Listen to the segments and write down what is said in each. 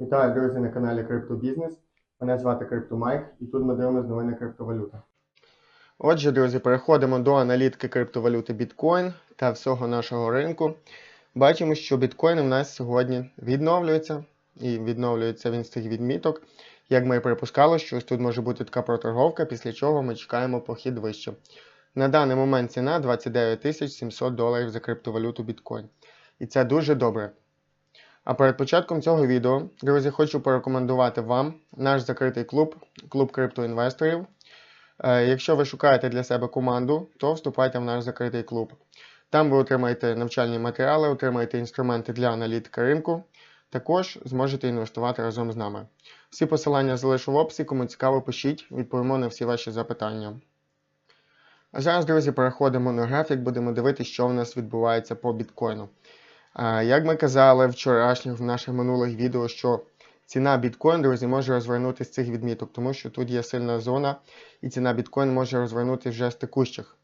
Вітаю, друзі, на каналі Криптобізнес. Мене звати CryptoMike і тут ми дивимося новини криптовалюти. Отже, друзі, переходимо до аналітики криптовалюти Bitcoin та всього нашого ринку. Бачимо, що біткоін у нас сьогодні відновлюється, і відновлюється він з цих відміток. Як ми і припускали, що ось тут може бути така проторговка, після чого ми чекаємо похід вище. На даний момент ціна 29 700 доларів за криптовалюту біткоін. І це дуже добре. А перед початком цього відео, друзі, хочу порекомендувати вам наш закритий клуб, клуб криптоінвесторів. Е, Якщо ви шукаєте для себе команду, то вступайте в наш закритий клуб. Там ви отримаєте навчальні матеріали, отримаєте інструменти для аналітики ринку. Також зможете інвестувати разом з нами. Всі посилання залишу в описі, кому цікаво, пишіть, відповімо на всі ваші запитання. А зараз, друзі, переходимо на графік, будемо дивитися, що в нас відбувається по біткоїну. Як ми казали вчорашніх в наших минулих відео, що ціна біткоін, друзі, може розвернутися з цих відміток, тому що тут є сильна зона, і ціна біткоін може розвернутися вже з текущих.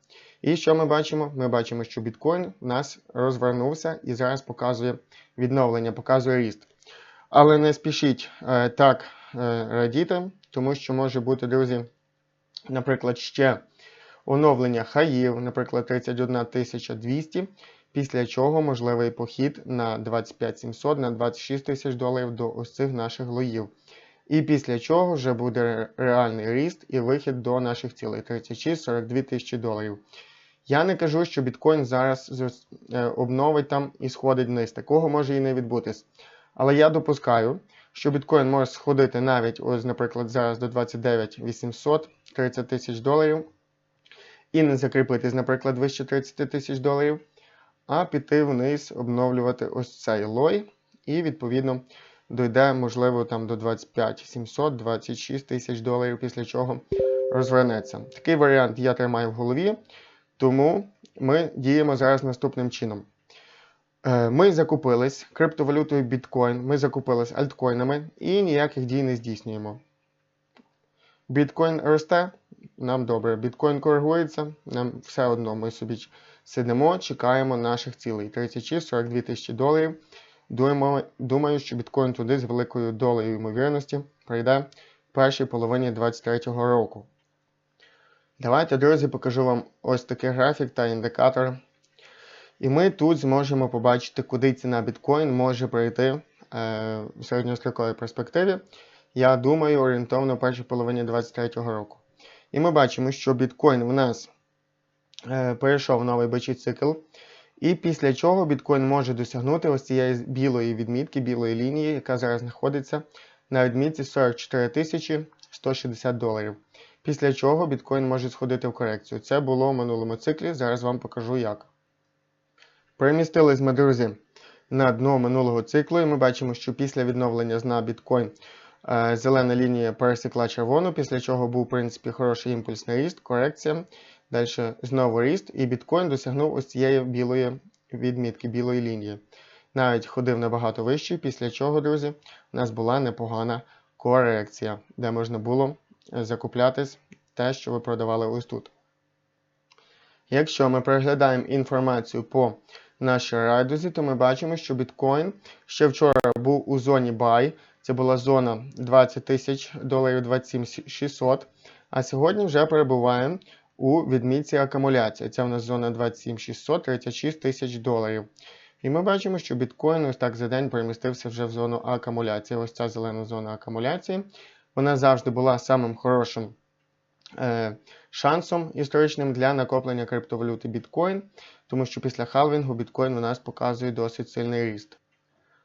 І що ми бачимо? Ми бачимо, що біткоін у нас розвернувся і зараз показує відновлення, показує ріст. Але не спішіть е, так е, радіти, тому що може бути, друзі, наприклад, ще оновлення хаїв, наприклад, 31 200, після чого можливий похід на 25 700, на 26 тисяч доларів до ось цих наших лоїв. І після чого вже буде реальний ріст і вихід до наших цілей 36-42 тисячі доларів. Я не кажу, що біткоін зараз е, обновить там і сходить вниз. Такого може і не відбутись. Але я допускаю, що біткоін може сходити навіть, ось, наприклад, зараз до 29 800, 30 тисяч доларів. І не закріпитись, наприклад, вище 30 тисяч доларів, а піти вниз, обновлювати ось цей лой, і відповідно дойде, можливо, там до 25 700, 26 тисяч доларів, після чого розвернеться. Такий варіант я тримаю в голові, тому ми діємо зараз наступним чином. Е, Ми закупились криптовалютою біткоін, ми закупились альткоїнами і ніяких дій не здійснюємо. Біткоін росте, нам добре. Біткоін коригується, нам все одно. Ми собі сидимо, чекаємо наших цілей. 36-42 тисячі доларів. Думаю, що біткоін туди з великою долею ймовірності прийде в першій половині 2023 року. Давайте, друзі, покажу вам ось такий графік та індикатор. І ми тут зможемо побачити, куди ціна біткоін може прийти е, в середньостроковій перспективі. Я думаю, орієнтовно в першій половині 2023 року. І ми бачимо, що біткоін у нас перейшов новий бичий цикл. І після чого біткоін може досягнути ось цієї білої відмітки, білої лінії, яка зараз знаходиться на відмітці 44 тисячі 160 доларів. Після чого біткоін може сходити в корекцію. Це було в минулому циклі, зараз вам покажу як. Перемістились ми, друзі, на дно минулого циклу, і ми бачимо, що після відновлення з на біткоін е, зелена лінія пересікла червону, після чого був, в принципі, хороший імпульсний ріст, корекція. Далі знову ріст, і біткоін досягнув ось цієї білої відмітки, білої лінії. Навіть ходив набагато вище, після чого, друзі, у нас була непогана корекція, де можна було закуплятись те, що ви продавали ось тут. Якщо ми переглядаємо інформацію по нашій райдузі, то ми бачимо, що біткоін ще вчора був у зоні buy. Це була зона 20 тисяч доларів 27 600, а сьогодні вже перебуваємо у відмітці акумуляції. Це в нас зона 27 600, 36 тисяч доларів. І ми бачимо, що біткоін ось так за день перемістився вже в зону акумуляції. Ось ця зелена зона акумуляції. Вона завжди була самим хорошим е, шансом історичним для накоплення криптовалюти біткоін, тому що після халвінгу біткоін у нас показує досить сильний ріст.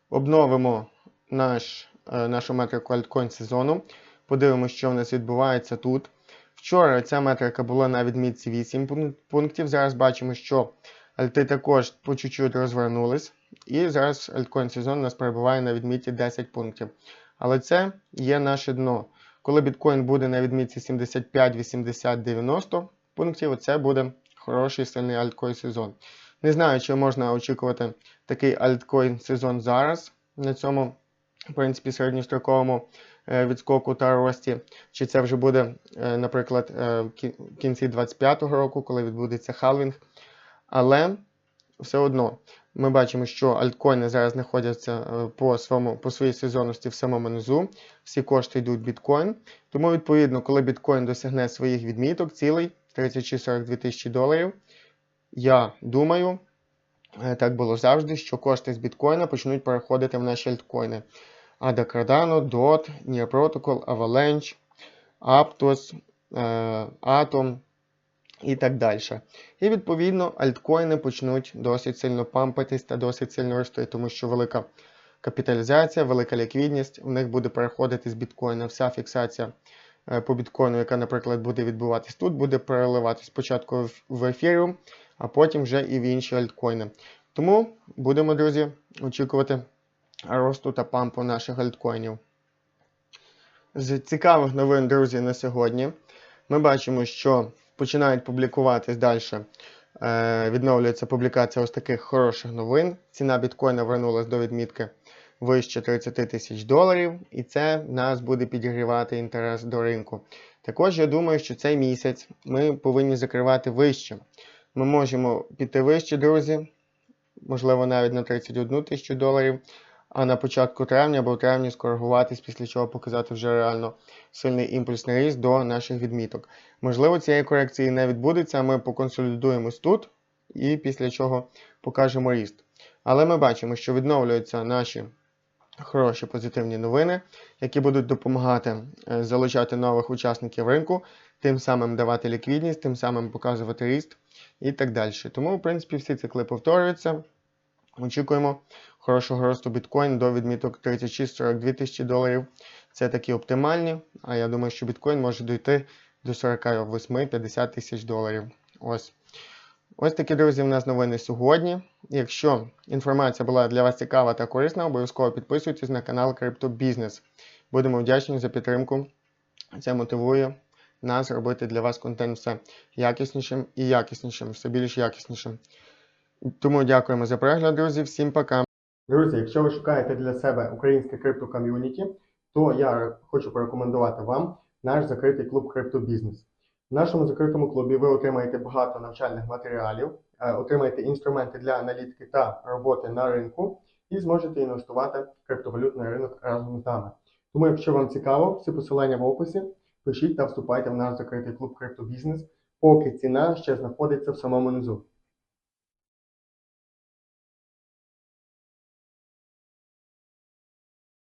Обновимо наш, е, нашу метрику альткоін сезону. Подивимося, що в нас відбувається тут. Вчора ця метрика була на відмітці 8 пунктів. Зараз бачимо, що альти також по чуть-чуть розвернулись. І зараз альткоін сезон у нас перебуває на відмітці 10 пунктів. Але це є наше дно. Коли біткоін буде на відмітці 75, 80, 90 пунктів, це буде хороший сильний альткоін сезон. Не знаю, чи можна очікувати такий альткоін сезон зараз на цьому, в принципі, середньостроковому відскоку та рості. Чи це вже буде, е, наприклад, е, в в кінці 2025 року, коли відбудеться халвінг. Але все одно Ми бачимо, що альткоїни зараз знаходяться е, по, своєму, по своїй сезонності в самому низу. Всі кошти йдуть в біткоін. Тому, відповідно, коли біткоін досягне своїх відміток, цілий 36-42 тисячі доларів, я думаю, е, так було завжди, що кошти з біткоїна почнуть переходити в наші альткоїни. ADA Cardano, DOT, Near Protocol, Avalanche, Aptos, е, Atom і так далі. І відповідно альткоїни почнуть досить сильно пампатись та досить сильно рости, тому що велика капіталізація, велика ліквідність у них буде переходити з біткоїна. Вся фіксація е, по біткоїну, яка, наприклад, буде відбуватись тут, буде переливатись спочатку в- в ефіріум, а потім вже і в інші альткоїни. Тому будемо, друзі, очікувати росту та пампу наших альткоїнів. З цікавих новин, друзі, на сьогодні ми бачимо, що починають публікуватись далі. Е, відновлюється публікація ось таких хороших новин. Ціна біткоїна вернулась до відмітки вище 30 тисяч доларів, і це нас буде підігрівати інтерес до ринку. Також я думаю, що цей місяць ми повинні закривати вище. Ми можемо піти вище, друзі, можливо, навіть на 31 тисячу доларів, а на початку травня або в травні скоригуватись, після чого показати вже реально сильний імпульсний ріст до наших відміток. Можливо, цієї корекції не відбудеться, ми поконсолідуємось тут і після чого покажемо ріст. Але ми бачимо, що відновлюються наші хороші позитивні новини, які будуть допомагати е, залучати нових учасників ринку, тим самим давати ліквідність, тим самим показувати ріст і так далі. Тому, в принципі, всі цикли повторюються. Очікуємо хорошого росту біткоін до відміток 36-42 тисячі доларів. Це такі оптимальні, а я думаю, що біткоін може дійти до 48-50 тисяч доларів. Ось. Ось такі, друзі, в нас новини сьогодні. Якщо інформація була для вас цікава та корисна, обов'язково підписуйтесь на канал Криптобізнес. Будемо вдячні за підтримку. Це мотивує нас робити для вас контент все якіснішим і якіснішим, все більш якіснішим. Тому дякуємо за перегляд, друзі. Всім пока. Друзі, якщо ви шукаєте для себе українське криптоком'юніті, то я хочу порекомендувати вам наш закритий клуб Криптобізнес. В нашому закритому клубі ви отримаєте багато навчальних матеріалів, е, отримаєте інструменти для аналітики та роботи на ринку і зможете інвестувати в криптовалютний ринок разом з нами. Тому, якщо вам цікаво, всі посилання в описі, пишіть та вступайте в наш закритий клуб Криптобізнес, поки ціна ще знаходиться в самому низу.